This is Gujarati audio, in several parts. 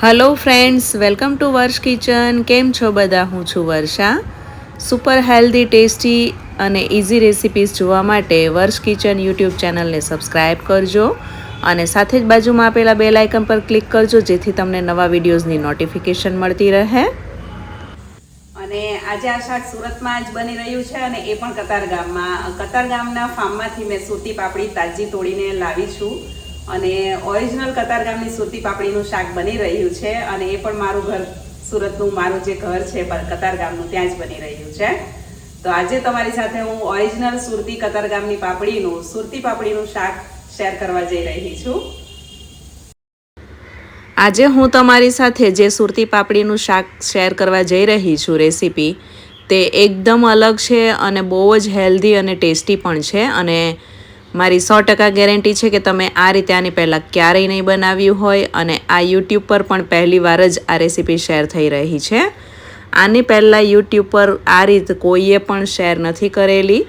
Hello friends welcome to Varsha kitchen કેમ છો બધા? હું છું વર્ષા. સુપર હેલ્ધી ટેસ્ટી અને ઇઝી રેસિપીઝ જોવા માટે વર્ષ કિચન યુટ્યુબ ચેનલને સબસ્ક્રાઈબ કરજો અને સાથે જ બાજુમાં આપેલા બેલ આઇકન પર ક્લિક કરજો, જેથી તમને નવા વિડીયોઝની નોટિફિકેશન મળતી રહે. અને આજે આ શાક સુરતમાં જ બની રહ્યું છે અને એ પણ કતાર ગામમાં કતાર ગામના ફાર્મમાંથી મેં સુરતી પાપડી તાજી તોડીને લાવી છું. અને ઓરિજિનલ કતાર ગામની સુરતી પાપડીનું શાક બની રહ્યું છે અને એ પણ મારું ઘર સુરતનું મારું જે ઘર છે કતાર ગામનું ત્યાં જ બની રહ્યું છે. તો આજે તમારી સાથે હું ઓરિજિનલ સુરતી કતાર ગામની પાપડીનું, સુરતી પાપડીનું શાક શેર કરવા જઈ રહી છું. આજે હું તમારી સાથે જે સુરતી પાપડીનું શાક શેર કરવા જઈ રહી છું રેસીપી, તે એકદમ અલગ છે અને બહુ જ હેલ્ધી અને ટેસ્ટી પણ છે અને મારી સો ટકા ગેરંટી છે કે તમે આ રીતે આની પહેલાં ક્યારેય નહીં બનાવ્યું હોય અને આ યુટ્યુબ પર પણ પહેલી વાર જ આ રેસીપી શેર થઈ રહી છે. આની પહેલાં યુટ્યુબ પર આ રીત કોઈએ પણ શેર નથી કરેલી.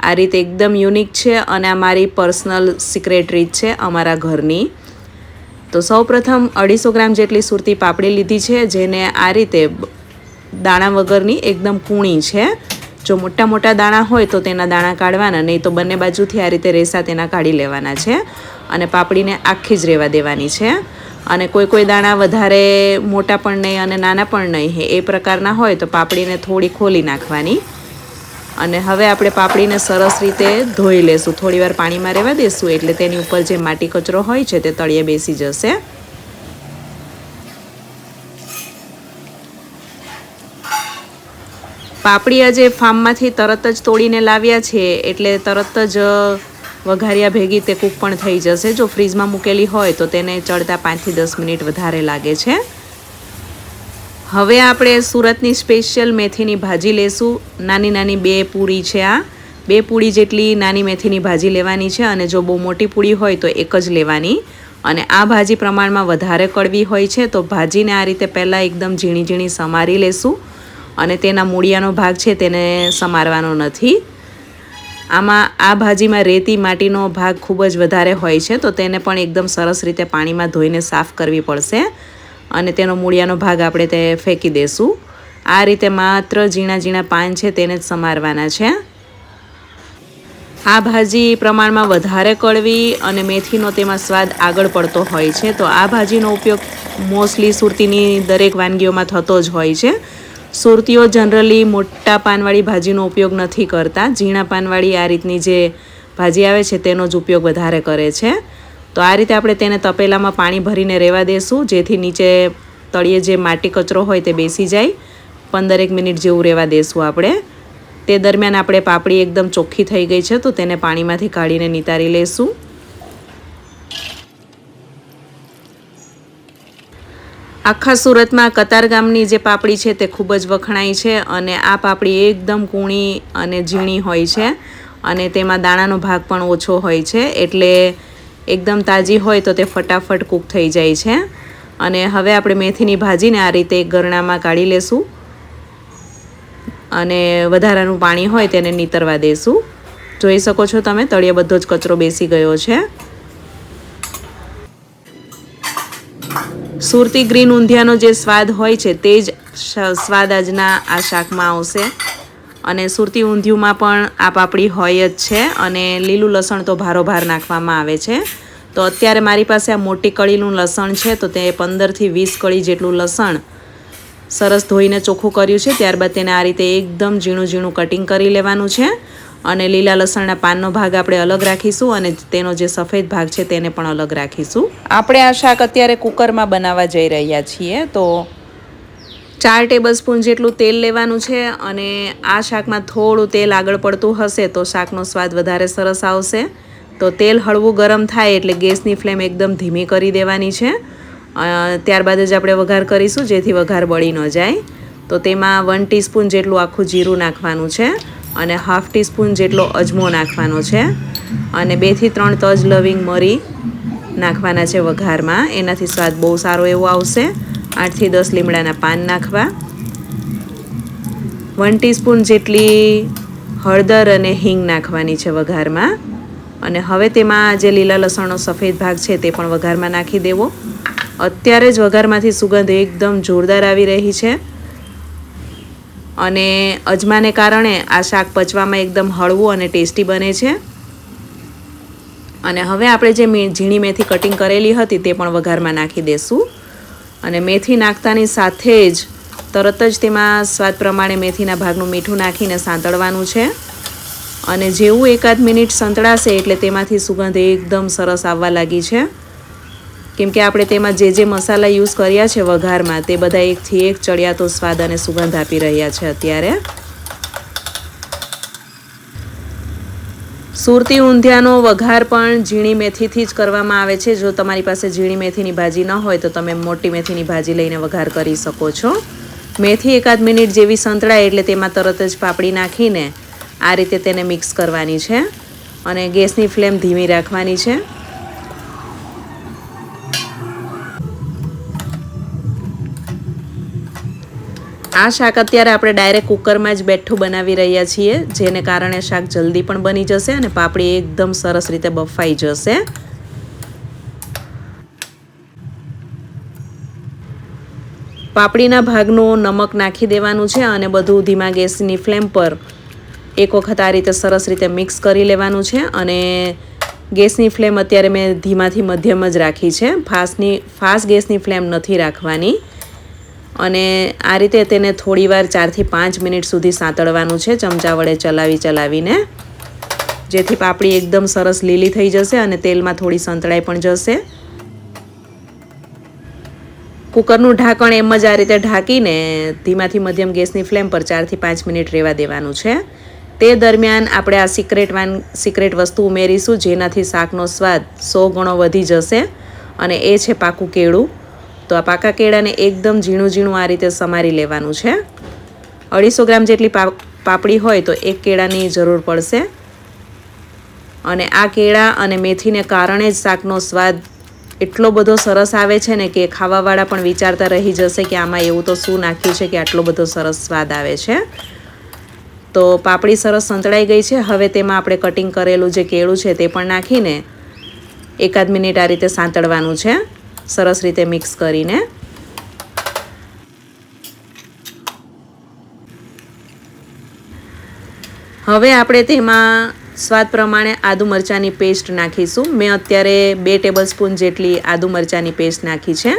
આ રીત એકદમ યુનિક છે અને આ મારી પર્સનલ સિક્રેટ રીત છે અમારા ઘરની. તો સૌપ્રથમ અઢીસો ગ્રામ જેટલી સુરતી પાપડી લીધી છે, જેને આ રીતે દાણા વગરની એકદમ કૂણી છે. જો મોટા મોટા દાણા હોય તો તેના દાણા કાઢવાના, નહીં તો બંને બાજુથી આ રીતે રેસા તેના કાઢી લેવાના છે અને પાપડીને આખી જ રહેવા દેવાની છે. અને કોઈ કોઈ દાણા વધારે મોટા પણ નહીં અને નાના પણ નહીં એ પ્રકારના હોય તો પાપડીને થોડી ખોલી નાખવાની. અને હવે આપણે પાપડીને સરસ રીતે ધોઈ લેશું. થોડીવાર પાણીમાં રહેવા દેશું એટલે તેની ઉપર જે માટી કચરો હોય છે તે તળિયે બેસી જશે. પાપડી આજે ફાર્મમાંથી તરત જ તોડીને લાવ્યા છે, એટલે તરત જ વઘાર્યા ભેગી તે કૂક પણ થઈ જશે. જો ફ્રીજમાં મૂકેલી હોય તો તેને ચડતા પાંચથી દસ મિનિટ વધારે લાગે છે. હવે આપણે સુરતની સ્પેશિયલ મેથીની ભાજી લેશું. નાની નાની બે પૂરી છે આ. બે પૂડી જેટલી નાની મેથીની ભાજી લેવાની છે અને જો બહુ મોટી પૂડી હોય તો એક જ લેવાની. અને આ ભાજી પ્રમાણમાં વધારે કડવી હોય છે તો ભાજીને આ રીતે પહેલાં એકદમ ઝીણી ઝીણી સમારી લેશું. અને તેના મૂળિયાનો ભાગ છે તેને સમારવાનો નથી. આમાં આ ભાજીમાં રેતી માટીનો ભાગ ખૂબ જ વધારે હોય છે, તો તેને પણ એકદમ સરસ રીતે પાણીમાં ધોઈને સાફ કરવી પડશે અને તેનો મૂળિયાનો ભાગ આપણે તે ફેંકી દેશું. આ રીતે માત્ર ઝીણા ઝીણા પાન છે તેને જ સમારવાના છે. આ ભાજી પ્રમાણમાં વધારે કડવી અને મેથીનો તેમાં સ્વાદ આગળ પડતો હોય છે, તો આ ભાજીનો ઉપયોગ મોસ્ટલી સુરતીની દરેક વાનગીઓમાં થતો જ હોય છે. સુરતીઓ જનરલી મોટા પાનવાળી ભાજીનો ઉપયોગ નથી કરતા. ઝીણા પાનવાળી આ રીતની જે ભાજી આવે છે તેનો જ ઉપયોગ વધારે કરે છે. તો આ રીતે આપણે તેને તપેલામાં પાણી ભરીને રહેવા દેશું, જેથી નીચે તળિયે જે માટી કચરો હોય તે બેસી જાય. પંદરેક મિનિટ જેવું રહેવા દેશું આપણે. તે દરમિયાન આપણે પાપડી એકદમ ચોખ્ખી થઈ ગઈ છે, તો તેને પાણીમાંથી કાઢીને નિતારી લેશું. આખા સુરતમાં કતાર ગામની જે પાપડી છે તે ખૂબ જ વખણાય છે અને આ પાપડી એકદમ કૂણી અને ઝીણી હોય છે અને તેમાં દાણાનો ભાગ પણ ઓછો હોય છે એટલે એકદમ તાજી હોય તો તે ફટાફટ કૂક થઈ જાય છે. અને હવે આપણે મેથીની ભાજીને આ રીતે ગરણામાં કાઢી લેશું અને વધારાનું પાણી હોય તેને નીતરવા દેશું. જોઈ શકો છો તમે, તળિયે બધો જ કચરો બેસી ગયો છે. સુરતી ગ્રીન ઊંધિયાનો જે સ્વાદ હોય છે, તે જ સ્વાદ આજના આ શાકમાં આવશે. અને સુરતી ઊંધિયુંમાં પણ આ પાપડી હોય જ છે અને લીલું લસણ તો ભારોભાર નાખવામાં આવે છે. તો અત્યારે મારી પાસે આ મોટી કળીનું લસણ છે, તો તે પંદરથી વીસ કળી જેટલું લસણ સરસ ધોઈને ચોખ્ખું કર્યું છે, ત્યારબાદ તેને આ રીતે એકદમ ઝીણું ઝીણું કટિંગ કરી લેવાનું છે. અને લીલા લસણના પાનનો ભાગ આપણે અલગ રાખીશું અને તેનો જે સફેદ ભાગ છે તેને પણ અલગ રાખીશું. આપણે આ શાક અત્યારે કુકરમાં બનાવવા જઈ રહ્યા છીએ તો ચાર ટેબલ સ્પૂન જેટલું તેલ લેવાનું છે અને આ શાકમાં થોડું તેલ આગળ પડતું હશે તો શાકનો સ્વાદ વધારે સરસ આવશે. તો તેલ હળવું ગરમ થાય એટલે ગેસની ફ્લેમ એકદમ ધીમી કરી દેવાની છે. ત્યારબાદ જ આપણે વઘાર કરીશું જેથી વઘાર બળી ન જાય. તો તેમાં વન ટીસ્પૂન જેટલું આખું જીરું નાખવાનું છે. અને હાફ ટીસ્પૂન જેટલો અજમો નાખવાનો છે. અને બેથી ત્રણ તજ લવિંગ મરી નાખવાના છે વઘારમાં. એનાથી સ્વાદ બહુ સારો એવો આવશે. આઠથી દસ લીમડાના પાન નાખવા. વન ટીસ્પૂન જેટલી હળદર અને હિંગ નાખવાની છે વઘારમાં. અને હવે તેમાં જે લીલા લસણનો સફેદ ભાગ છે તે પણ વઘારમાં નાખી દેવો. અત્યારે જ વઘારમાંથી સુગંધ એકદમ જોરદાર આવી રહી છે. અને અજમાને કારણે આ શાક પચવામાં એકદમ હળવું અને ટેસ્ટી બને છે. અને હવે આપણે જે ઝીણી મેથી કટિંગ કરેલી હતી તે પણ વઘારમાં નાખી દેશું. અને મેથી નાખતાની સાથે જ તરત જ તેમાં સ્વાદ પ્રમાણે મેથીના ભાગનું મીઠું નાખીને સાંતળવાનું છે. અને જેવું એકાદ મિનિટ સંતળાશે એટલે તેમાંથી સુગંધ એકદમ સરસ આવવા લાગી છે. કેમ કે આપણે તેમાં જે જે મસાલા યુઝ કર્યા છે વઘારમાં, તે બધા એકથી એક ચડિયાતો સ્વાદ અને સુગંધ આપી રહ્યા છે અત્યારે. સુરતી ઊંધિયાનો વઘાર પણ ઝીણી મેથીથી જ કરવામાં આવે છે. જો તમારી પાસે ઝીણી મેથીની ભાજી ન હોય તો તમે મોટી મેથીની ભાજી લઈને વઘાર કરી શકો છો. મેથી એકાદ મિનિટ જેવી સંતળાય એટલે તેમાં તરત જ પાપડી નાખીને આ રીતે તેને મિક્સ કરવાની છે અને ગેસની ફ્લેમ ધીમી રાખવાની છે. આ શાક અત્યારે આપણે ડાયરેક્ટ કુકરમાં જ બેઠું બનાવી રહ્યા છીએ, જેને કારણે શાક જલ્દી પણ બની જશે અને પાપડી એકદમ સરસ રીતે બફાઈ જશે. પાપડીના ભાગનું નમક નાખી દેવાનું છે અને બધું ધીમા ગેસની ફ્લેમ પર એક વખત આ રીતે સરસ રીતે મિક્સ કરી લેવાનું છે અને ગેસની ફ્લેમ અત્યારે મેં ધીમાથી મધ્યમ જ રાખી છે. ફાસ્ટની ફાસ્ટ ગેસની ફ્લેમ નથી રાખવાની. અને આ રીતે તેને થોડીવાર ચારથી પાંચ મિનિટ સુધી સાંતળવાનું છે. ચમચા વડે ચલાવી, ચલાવીને. જેથી પાપડી એકદમ સરસ લીલી થઈ જશે અને તેલમાં થોડી સંતળાઈ પણ જશે. કુકરનું ઢાંકણ એમ જ આ રીતે ઢાંકીને ધીમાથી મધ્યમ ગેસની ફ્લેમ પર ચારથી પાંચ મિનિટ રહેવા દેવાનું છે. તે દરમિયાન આપણે આ સિક્રેટ વાન, સિક્રેટ વસ્તુ ઉમેરીશું જેનાથી શાકનો સ્વાદ સો ગણો વધી જશે અને એ છે પાકું કેળું. તો આ પાકા કેળાને એકદમ ઝીણું ઝીણું આ રીતે સમારી લેવાનું છે. અઢીસો ગ્રામ જેટલી પાપડી હોય તો એક કેળાની જરૂર પડશે. અને આ કેળા અને મેથીને કારણે જ શાકનો સ્વાદ એટલો બધો સરસ આવે છે ને કે ખાવાવાળા પણ વિચારતા રહી જશે કે આમાં એવું તો શું નાખ્યું છે કે આટલો બધો સરસ સ્વાદ આવે છે. તો પાપડી સરસ સંતળાઈ ગઈ છે. હવે તેમાં આપણે કટિંગ કરેલું જે કેળું છે તે પણ નાખીને એકાદ મિનિટ આ રીતે સાંતળવાનું છે. સરસ રીતે મિક્સ કરીને. હવે આપણે તેમાં સ્વાદ પ્રમાણે આદુ મરચાંની પેસ્ટ નાખીશું. મેં અત્યારે બે ટેબલ સ્પૂન જેટલી આદુ મરચાંની પેસ્ટ નાખી છે.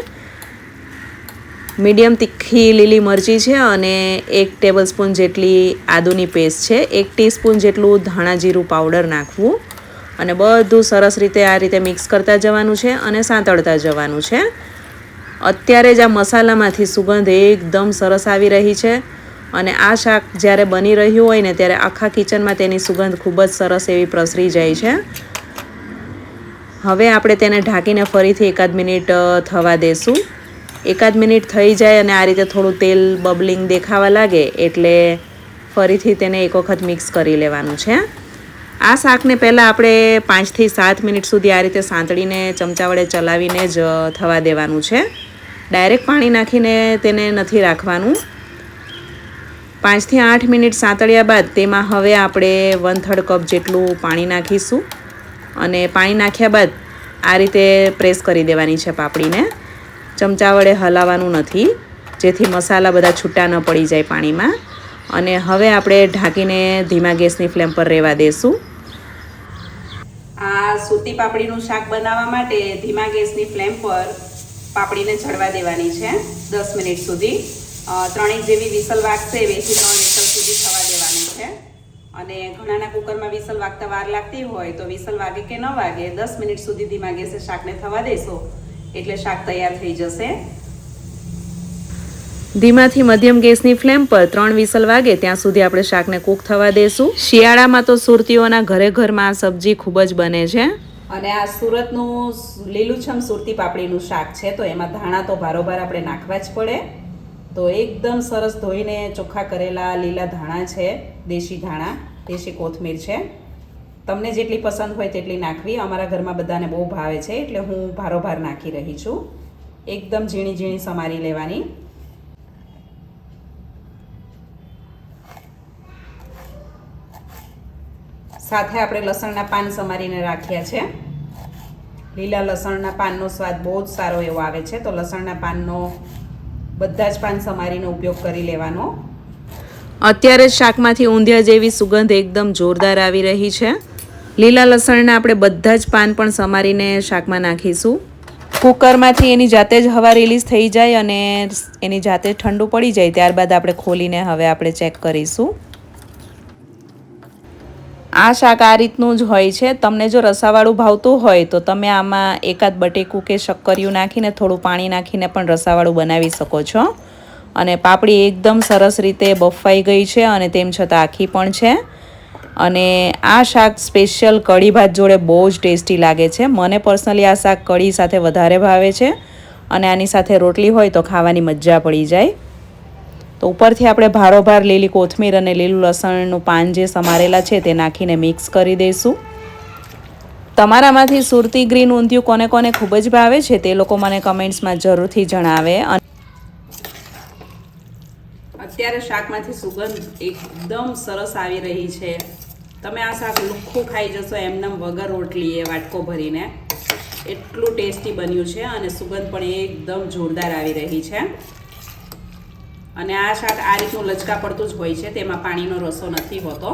મીડિયમ તીખી લીલી મરચી છે અને એક ટેબલ સ્પૂન જેટલી આદુની પેસ્ટ છે. એક ટીસ્પૂન જેટલું ધાણા જીરું પાવડર નાખવું. અને બધું સરસ રીતે આ રીતે મિક્સ કરતા જવાનું છે અને સાંતળતા જવાનું છે. અત્યારે જ આ મસાલામાંથી સુગંધ એકદમ સરસ આવી રહી છે અને આ શાક જ્યારે બની રહ્યું હોય ને ત્યારે આખા કિચનમાં તેની સુગંધ ખૂબ જ સરસ એવી પ્રસરી જાય છે. હવે આપણે તેને ઢાંકીને ફરીથી એકાદ મિનિટ થવા દેશું. એકાદ મિનિટ થઈ જાય અને આ રીતે થોડું તેલ બબલિંગ દેખાવા લાગે એટલે ફરીથી તેને એક વખત મિક્સ કરી લેવાનું છે. આ શાકને પહેલાં આપણે પાંચથી સાત મિનિટ સુધી આ રીતે સાંતળીને, ચમચા વડે ચલાવીને જ થવા દેવાનું છે. ડાયરેક્ટ પાણી નાખીને તેને નથી રાખવાનું. પાંચથી આઠ મિનિટ સાંતળ્યા બાદ તેમાં હવે આપણે વન થર્ડ કપ જેટલું પાણી નાખીશું અને પાણી નાખ્યા બાદ આ રીતે પ્રેસ કરી દેવાની છે પાપડીને. ચમચા વડે હલાવવાનું નથી, જેથી મસાલા બધા છૂટા ન પડી જાય પાણીમાં. અને હવે આપણે ઢાંકીને ધીમા ગેસની ફ્લેમ પર રહેવા દેશું. આ સૂતી પાપડીનું શાક બનાવવા માટે ધીમા ગેસની ફ્લેમ પર પાપડીને ચડવા દેવાની છે દસ મિનિટ સુધી. ત્રણેક જેવી વિસલ વાગશે બેથી ત્રણ વિસલ સુધી થવા દેવાની છે. અને ઘણાના કુકરમાં વિસલ વાગતા વાર લાગતી હોય તો વિસલ વાગે કે ન વાગે દસ મિનિટ સુધી ધીમા ગેસે શાકને થવા દેશો. એટલે શાક તૈયાર થઈ જશે. ધીમાથી મધ્યમ ગેસની ફ્લેમ પર ત્રણ વિસલ વાગે ત્યાં સુધી આપણે શાકને કૂક થવા દેશું. શિયાળામાં તો સુરતીઓના ઘરે ઘરમાં આ સબ્જી ખૂબ જ બને છે. અને આ સુરતનું લીલુંછમ સુરતી પાપડીનું શાક છે, તો એમાં ધાણા તો ભારોભાર આપણે નાખવા જ પડે. તો એકદમ સરસ ધોઈને ચોખ્ખા કરેલા લીલા ધાણા છે, દેશી ધાણા, દેશી કોથમીર છે. તમને જેટલી પસંદ હોય તેટલી નાખવી. અમારા ઘરમાં બધાને બહુ ભાવે છે, એટલે હું ભારોભાર નાખી રહી છું. એકદમ ઝીણી ઝીણી સમારી લેવાની. સાથે આપણે લસણના પાન સમારીને રાખ્યા છે. લીલા લસણના પાનનો સ્વાદ બહુ જ સારો એવો આવે છે. તો લસણના પાનનો બધા જ પાન સમારીને ઉપયોગ કરી લેવાનો. અત્યારે જ શાકમાંથી ઊંધિયા જેવી સુગંધ એકદમ જોરદાર આવી રહી છે. લીલા લસણના આપણે બધા જ પાન પણ સમારીને શાકમાં નાખીશું. કુકરમાંથી એની જાતે જ હવા રિલીઝ થઈ જાય અને એની જાતે ઠંડુ પડી જાય ત્યારબાદ આપણે ખોલીને હવે આપણે ચેક કરીશું. આ શાક આ રીતનું જ હોય છે. તમને જો રસાવાળું ભાવતું હોય તો તમે આમાં એકાદ બટેકું કે શક્કરિયું નાખીને, થોડું પાણી નાખીને પણ રસાવાળું બનાવી શકો છો. અને પાપડી એકદમ સરસ રીતે બફાઈ ગઈ છે અને તેમ છતાં આખી પણ છે. અને આ શાક સ્પેશિયલ કઢી ભાત જોડે બહુ જ ટેસ્ટી લાગે છે. મને પર્સનલી આ શાક કઢી સાથે વધારે ભાવે છે. અને આની સાથે રોટલી હોય તો ખાવાની મજા પડી જાય. તો ઉપરથી આપણે ભારોભાર લીલી કોથમીર અને લીલું લસણનું પાન જે સમારેલા છે તે નાખીને મિક્સ કરી દઈશું. તમારામાંથી સુરતી ગ્રીન ઊંધિયું કોને કોને ખૂબ જ ભાવે છે તે લોકો મને કમેન્ટ્સમાં જરૂરથી જણાવે. અને અત્યારે શાકમાંથી સુગંધ એકદમ સરસ આવી રહી છે. તમે આ શાક લુખ્ખું ખાઈ જશો એમનેમ વગર રોટલી એ વાટકો ભરીને. એટલું ટેસ્ટી બન્યું છે અને સુગંધ પણ એકદમ જોરદાર આવી રહી છે. અને આ શાક આ રીતનું લચકા પડતું જ હોય છે તેમાં પાણીનો રસો નથી હોતો.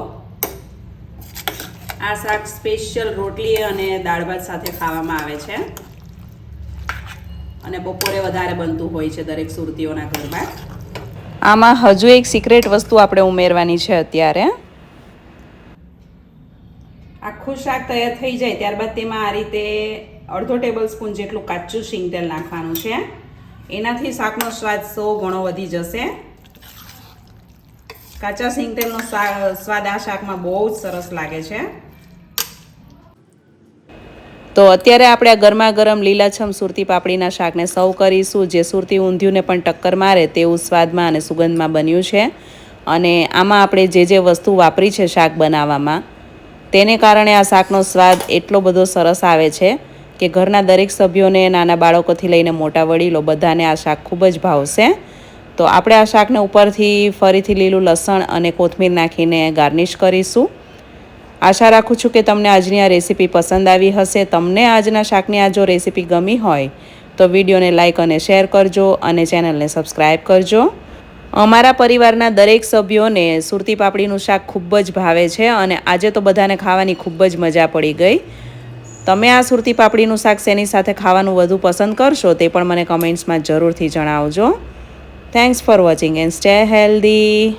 આ શાક સ્પેશિયલ રોટલી અને દાળ ભાત સાથે ખાવામાં આવે છે. અને બપોરે વધારે બનતું હોય છે દરેક સુરતીઓના ઘરમાં. આમાં હજુ એક સિક્રેટ વસ્તુ આપણે ઉમેરવાની છે અત્યારે. આખું શાક તૈયાર થઈ જાય ત્યારબાદ તેમાં આ રીતે અડધો ટેબલ સ્પૂન જેટલું કાચું શીંગ તેલ નાખવાનું છે. એનાથી શાકનો સ્વાદ સો ગણો વધી જશે. કાચા સિંગ તેલનો સ્વાદ આ શાકમાં બહુ જ સરસ લાગે છે. તો અત્યારે આપણે આ ગરમા ગરમ લીલાછમ સુરતી પાપડીના શાકને સર્વ કરીશું. જે સુરતી ઊંધિયુંને પણ ટક્કર મારે તેવું સ્વાદમાં અને સુગંધમાં બન્યું છે. અને આમાં આપણે જે જે વસ્તુ વાપરી છે શાક બનાવવામાં, તેને કારણે આ શાકનો સ્વાદ એટલો બધો સરસ આવે છે. કે ઘરના દરેક સભ્યોને, નાના બાળકોથી લઈને મોટા વડીલો બધાને આ શાક ખૂબ જ ભાવશે. તો આપણે આ શાકને ઉપરથી ફરીથી લીલું લસણ અને કોથમીર નાખીને ગાર્નિશ કરીશું. આશા રાખું છું કે તમને આજની આ રેસીપી પસંદ આવી હશે. તમને આજના શાકની આ જો રેસીપી ગમી હોય, તો વિડીયોને લાઇક અને શેર કરજો અને ચેનલને સબસ્ક્રાઈબ કરજો. અમારા પરિવારના દરેક સભ્યોને સુરતી પાપડીનું શાક ખૂબ જ ભાવે છે અને આજે તો બધાને ખાવાની ખૂબ જ મજા પડી ગઈ. તમે આ સુરતી પાપડીનું શાક શેની સાથે ખાવાનું વધુ પસંદ કરશો તે પણ મને કમેન્ટ્સમાં જરૂરથી જણાવજો. Thanks for watching and stay healthy